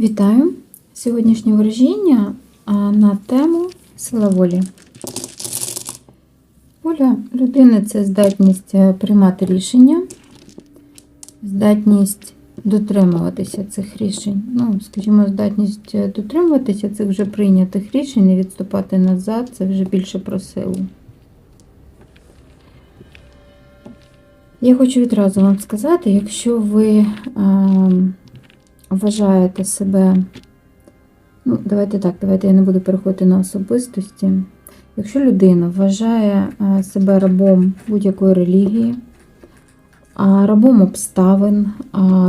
Вітаю! Сьогоднішнє ворожіння а, на тему сила волі. Воля людини це здатність е, приймати рішення, здатність дотримуватися цих рішень. Ну, скажімо, здатність е, дотримуватися цих вже прийнятих рішень і відступати назад це вже більше про силу. Я хочу відразу вам сказати, якщо ви вважаєте себе, ну, давайте так, давайте я не буду переходити на особистості. Якщо людина вважає е, себе рабом будь-якої релігії, рабом обставин,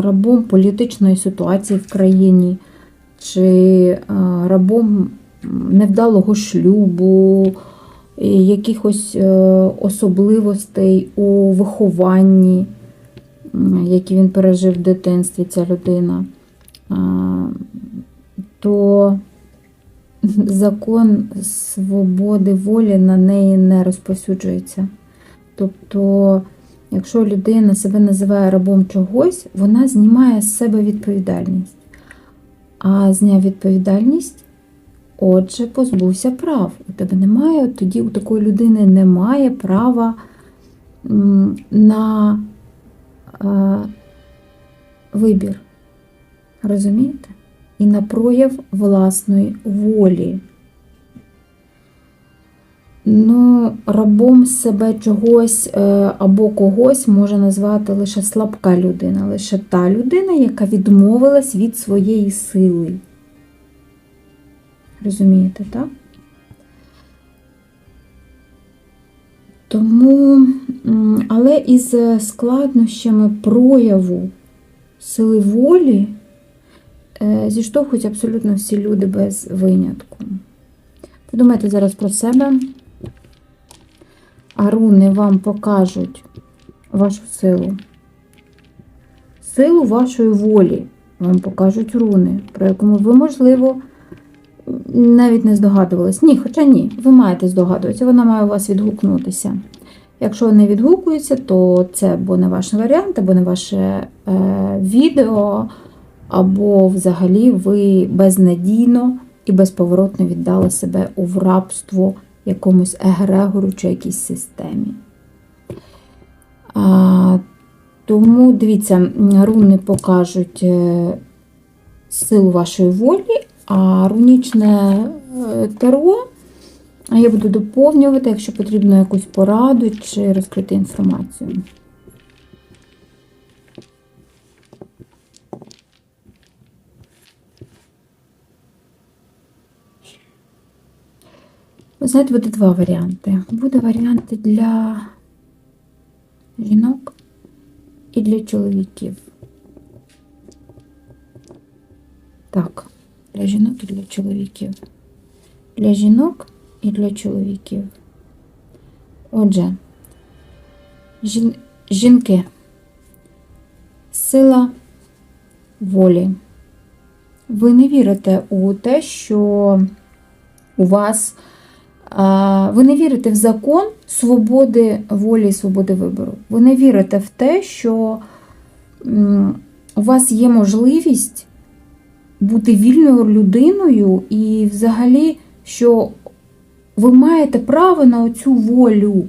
рабом політичної ситуації в країні, чи е, рабом невдалого шлюбу, якихось е, особливостей у вихованні, які він пережив в дитинстві, ця людина, то закон свободи волі на неї не розповсюджується. Тобто, якщо людина себе називає рабом чогось, вона знімає з себе відповідальність. А зняв відповідальність, отже, позбувся прав. У тебе немає, тоді у такої людини немає права на е, вибір. Розумієте? І на прояв власної волі. Ну, рабом себе чогось е, або когось може назвати лише слабка людина, лише та людина, яка відмовилась від своєї сили. Розумієте, так? Тому, але із складнощами прояву сили волі е, зіштовхують абсолютно всі люди без винятку. Подумайте зараз про себе. А руни вам покажуть вашу силу. Силу вашої волі вам покажуть руни, про якому ви, можливо, навіть не здогадувались. Ні, хоча ні, ви маєте здогадуватися, вона має у вас відгукнутися. Якщо не відгукується, то це або не ваш варіант, або не ваше е, відео, або взагалі ви безнадійно і безповоротно віддали себе у рабство якомусь егрегору чи якійсь системі. А, тому, дивіться, руни покажуть е, силу вашої волі, а рунічне е, таро я буду доповнювати, якщо потрібно якусь пораду чи розкрити інформацію. Знаєте, буде два варіанти. Буде варіанти для жінок і для чоловіків. Так, для жінок і для чоловіків. Для жінок і для чоловіків. Отже, жін... жінки. Сила волі. Ви не вірите у те, що у вас ви не вірите в закон свободи волі і свободи вибору. Ви не вірите в те, що у вас є можливість бути вільною людиною, і взагалі, що ви маєте право на оцю волю,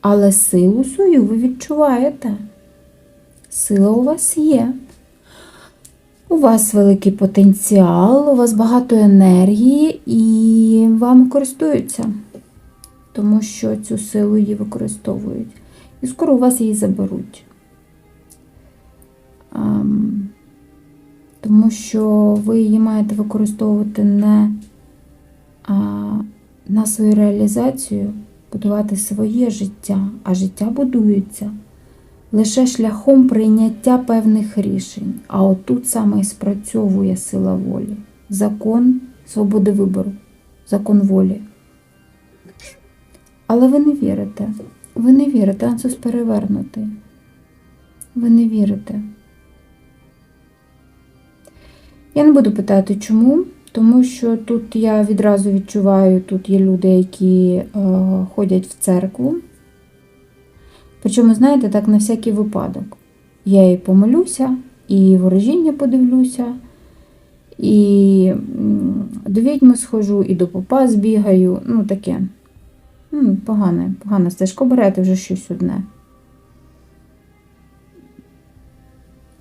але силу свою ви відчуваєте. Сила у вас є. У вас великий потенціал, у вас багато енергії, і вами користуються, тому що цю силу її використовують. І скоро у вас її заберуть. Тому що ви її маєте використовувати не на свою реалізацію, будувати своє життя, а життя будується лише шляхом прийняття певних рішень. А отут саме і спрацьовує сила волі. Закон свободи вибору, закон волі. Але ви не вірите. Ви не вірите, Ансус перевернутий. Ви не вірите. Я не буду питати, чому, тому що тут я відразу відчуваю, тут є люди, які е, ходять в церкву. Причому, знаєте, так на всякий випадок. Я і помолюся, і ворожіння подивлюся, і до відьми схожу, і до попа збігаю. Ну, таке. М, Погане, погана стежка берете вже щось одне.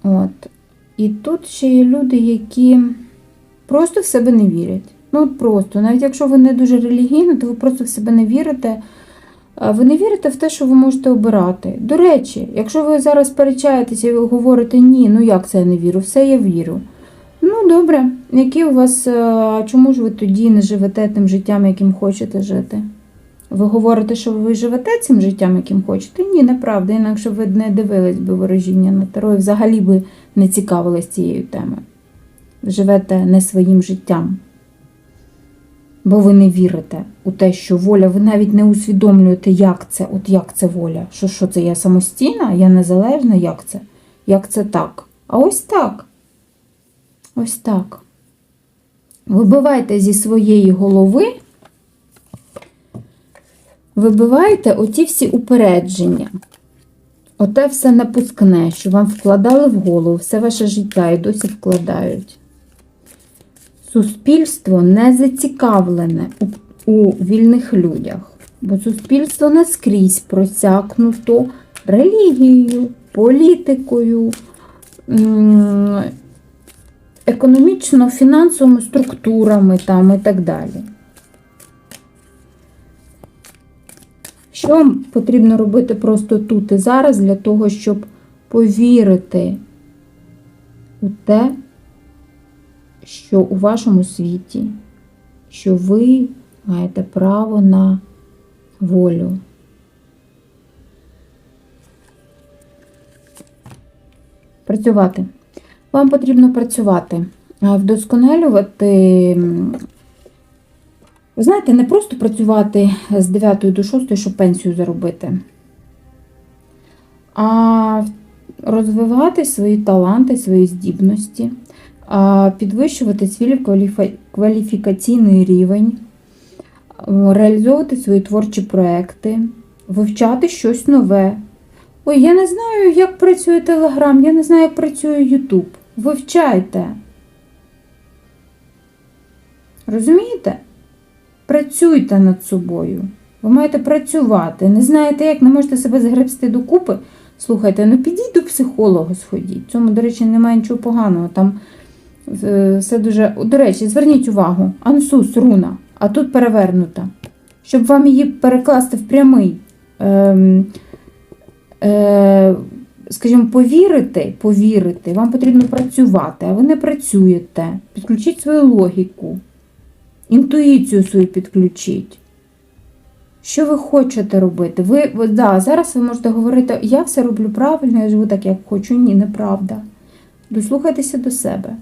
От. І тут ще є люди, які просто в себе не вірять. Ну, от просто, навіть якщо ви не дуже релігійні, то ви просто в себе не вірите. Ви не вірите в те, що ви можете обирати. До речі, якщо ви зараз сперечаєтеся і ви говорите ні, ну як це я не вірю, все я вірю. Ну, добре, які у вас, е, чому ж ви тоді не живете тим життям, яким хочете жити? Ви говорите, що ви живете цим життям, яким хочете? Ні, неправда. Інакше ви не дивились би ворожіння на таро і взагалі би не цікавились цією темою. Живете не своїм життям. Бо ви не вірите у те, що воля, ви навіть не усвідомлюєте, як це, от як це воля. Що, що це я самостійна, я незалежна, як це? Як це так? А ось так. Ось так. Вибивайте зі своєї голови, вибивайте оті всі упередження. Оте все напускне, що вам вкладали в голову все ваше життя і досі вкладають. Суспільство не зацікавлене у, вільних людях, бо суспільство наскрізь просякнуто релігією, політикою, економічно-фінансовими структурами там і так далі. Що потрібно робити просто тут і зараз для того, щоб повірити у те, що у вашому світі, що ви маєте право на волю. Працювати. Вам потрібно працювати, вдосконалювати. Ви знаєте, не просто працювати з 9 до 6, щоб пенсію заробити, а розвивати свої таланти, свої здібності, підвищувати свій кваліфікаційний рівень, реалізовувати свої творчі проекти, вивчати щось нове. Ой, я не знаю, як працює Телеграм, я не знаю, як працює Ютуб. Вивчайте. Розумієте? Працюйте над собою. Ви маєте працювати. Не знаєте, як не можете себе згребсти докупи. Слухайте, ну підіть до психолога, сходіть. Цьому, до речі, немає нічого поганого. Там все дуже. До речі, зверніть увагу, Ансус, руна, а тут перевернута. Щоб вам її перекласти в прямий. Ем, е, скажімо, повірити, повірити, вам потрібно працювати, а ви не працюєте. Підключіть свою логіку, інтуїцію свою підключіть. Що ви хочете робити? Ви- да, зараз ви можете говорити, я все роблю правильно, я живу так, як хочу. Ні, неправда. Дослухайтеся до себе.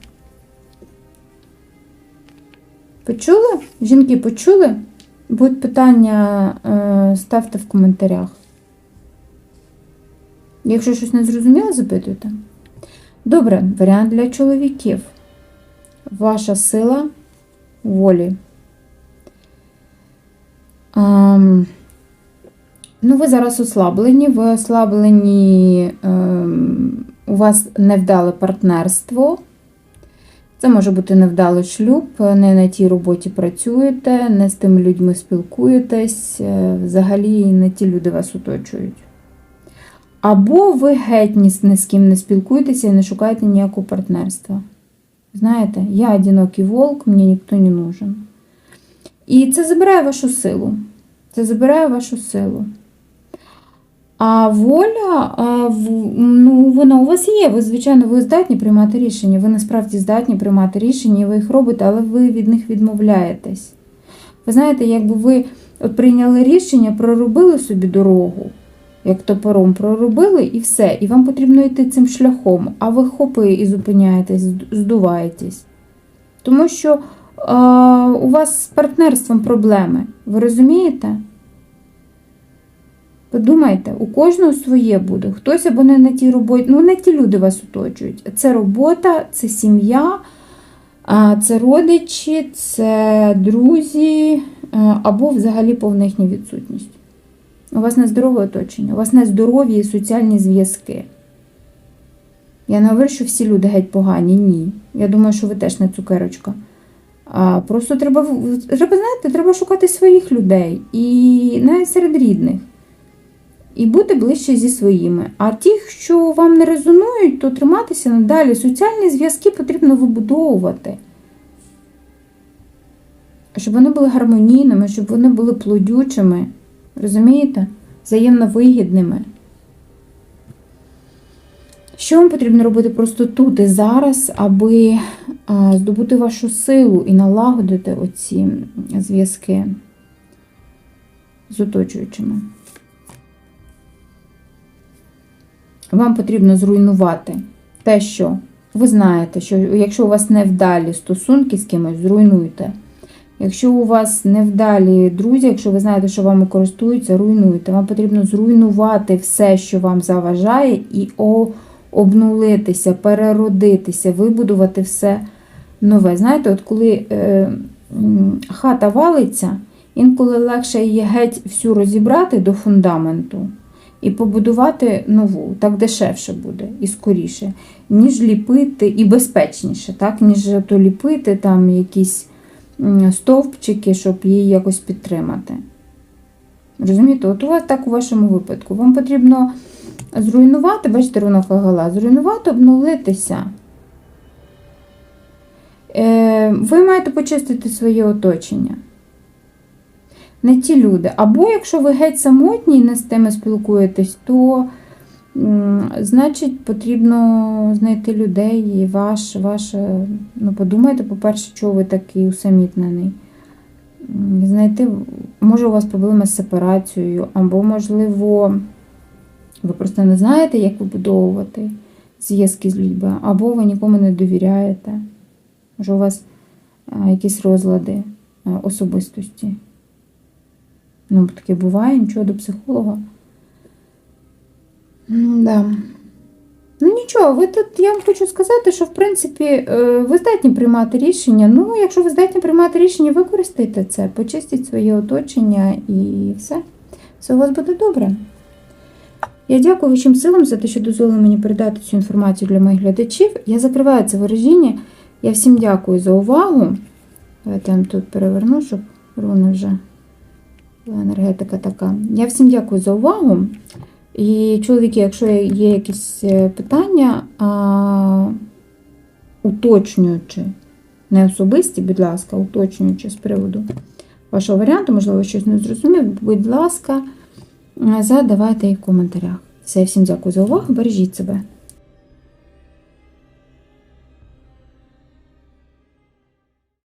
Почули? Жінки, почули? Будуть питання, е, ставте в коментарях. Якщо щось не зрозуміло, запитуйте. Добре, варіант для чоловіків. Ваша сила волі. Ем, ну, ви зараз ослаблені, ви ослаблені, ем, у вас невдале партнерство. Це може бути невдалий шлюб, не на тій роботі працюєте, не з тими людьми спілкуєтесь, е, взагалі не ті люди вас оточують. Або ви геть ні з ким не спілкуєтеся і не шукаєте ніякого партнерства. Знаєте, я одинокий волк, мені ніхто не нужен. І це забирає вашу силу. Це забирає вашу силу. А воля, ну, вона у вас є. Ви, звичайно, ви здатні приймати рішення. Ви насправді здатні приймати рішення, і ви їх робите, але ви від них відмовляєтесь. Ви знаєте, якби ви прийняли рішення, проробили собі дорогу, як топором проробили, і все. І вам потрібно йти цим шляхом, а ви хопи і зупиняєтесь, здуваєтесь. Тому що а, у вас з партнерством проблеми. Ви розумієте? Подумайте, у кожного своє буде. Хтось або не на тій роботі, ну не ті люди вас оточують. Це робота, це сім'я, це родичі, це друзі, е, або взагалі повна їхня відсутність. У вас нездорове оточення, у вас нездорові соціальні зв'язки. Я не говорю, що всі люди геть погані. Ні. Я думаю, що ви теж не цукерочка. А просто треба, треба, знаєте, треба шукати своїх людей і навіть серед рідних. І бути ближче зі своїми. А ті, що вам не резонують, то триматися надалі. Соціальні зв'язки потрібно вибудовувати. Щоб вони були гармонійними, щоб вони були плодючими. Розумієте? Взаємно вигідними. Що вам потрібно робити просто тут і зараз, аби здобути вашу силу і налагодити оці зв'язки з оточуючими? Вам потрібно зруйнувати те, що ви знаєте, що якщо у вас невдалі стосунки з кимось, зруйнуйте. Якщо у вас невдалі друзі, якщо ви знаєте, що вами користуються, руйнуйте. Вам потрібно зруйнувати все, що вам заважає, і обнулитися, переродитися, вибудувати все нове. Знаєте, от коли е, хата валиться, інколи легше її геть всю розібрати до фундаменту і побудувати нову. Так дешевше буде і скоріше, ніж ліпити, і безпечніше, так, ніж то ліпити там якісь стовпчики, щоб її якось підтримати. Розумієте, от у вас так у вашому випадку. Вам потрібно зруйнувати, бачите, рунок гала, зруйнувати, обнулитися. Е, ви маєте почистити своє оточення. Не ті люди. Або якщо ви геть самотні і не з тими спілкуєтесь, то значить потрібно знайти людей і ваш, ваш, ну подумайте, по-перше, чого ви такий усамітнений. Знайти, може, у вас проблеми з сепарацією, або, можливо, ви просто не знаєте, як вибудовувати зв'язки з людьми, або ви нікому не довіряєте. Може, у вас якісь розлади особистості. Ну, таке буває, нічого до психолога. Да. Ну нічого, ви тут, я вам хочу сказати, що в принципі е, ви здатні приймати рішення. Ну, якщо ви здатні приймати рішення, використайте це, почистіть своє оточення і все. Все у вас буде добре. Я дякую вашим силам за те, що дозволили мені передати цю інформацію для моїх глядачів. Я закриваю це вираження. Я всім дякую за увагу. Давайте я вам тут переверну, щоб руни вже енергетика така. Я всім дякую за увагу. І, чоловіки, якщо є якісь е, питання, а, уточнюючи, не особисті, будь ласка, уточнюючи з приводу вашого варіанту, можливо, щось не зрозумів, будь ласка, е, задавайте їх в коментарях. Все, всім дякую за увагу, бережіть себе.